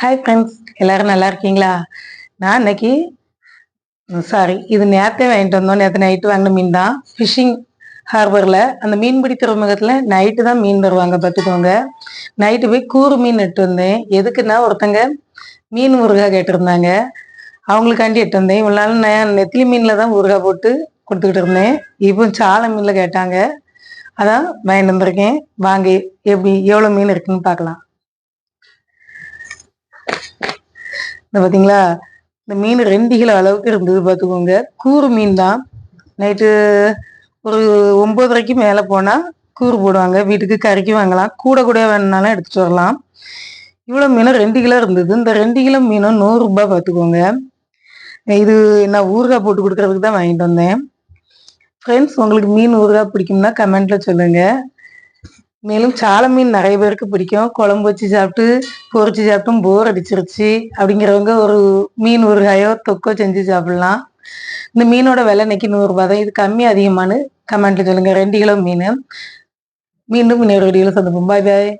Hi friends எல்லாரும் நல்லா இருக்கீங்களா? நான் இன்னைக்கு சாரி இது நேரத்தே வாங்கிட்டு வந்தோம். நேற்று நைட்டு வாங்கின மீன் தான். ஃபிஷிங் ஹார்பரில் அந்த மீன்பிடி துறைமுகத்தில் நைட்டு தான் மீன் தருவாங்க பார்த்துக்கோங்க. நைட்டு போய் கூறு மீன் எட்டு வந்தேன். எதுக்குன்னா ஒருத்தங்க மீன் ஊறுகாய் கேட்டிருந்தாங்க. அவங்களுக்காண்டி எட்டு வந்தேன். இவ்வளோ நாள் நான் நெத்திலி மீனில் தான் ஊறுகாய் போட்டு கொடுத்துக்கிட்டு இருந்தேன். இப்போ சாலை மீனில் கேட்டாங்க. அதான் வாங்கிட்டு வந்திருக்கேன். வாங்க எப்படி எவ்வளோ மீன் இருக்குன்னு பார்க்கலாம். இந்த பார்த்தீங்களா இந்த மீன் ரெண்டு கிலோ அளவுக்கு இருந்தது பார்த்துக்கோங்க கூறு மீன் தான். நைட்டு ஒரு ஒம்பதரைக்கு மேலே போனால் கூறு போடுவாங்க. வீட்டுக்கு கறிக்கு வாங்கலாம். கூட கூட வேணுனாலும் எடுத்துகிட்டு வரலாம். இவ்வளோ மீனும் ரெண்டு கிலோ இருந்தது. இந்த ரெண்டு கிலோ மீனும் நூறுரூபா பார்த்துக்கோங்க இது நான் ஊறுகாய் போட்டு கொடுக்கறதுக்கு தான் வாங்கிட்டு வந்தேன். ஃப்ரெண்ட்ஸ் உங்களுக்கு மீன் ஊறுகாய் பிடிக்கும்னா கமெண்ட்டில் சொல்லுங்கள் மேலும் சால மீன் நிறைய பேருக்கு பிடிக்கும். குழம்பு வச்சு சாப்பிட்டு பொறிச்சு சாப்பிட்டும் போர் அடிச்சிருச்சு. அப்படிங்கிறவங்க ஒரு மீன் ஊறுகாயோ தொக்கோ செஞ்சு சாப்பிடலாம். இந்த மீனோட விலை இன்னைக்கு நூறுரூபா தான். இது கம்மி அதிகமானு கமெண்ட்ல சொல்லுங்க. ரெண்டு கிலோ மீன். மீண்டும் இன்னொரு வீடியோவில் சந்திப்போம். பாய் பாய்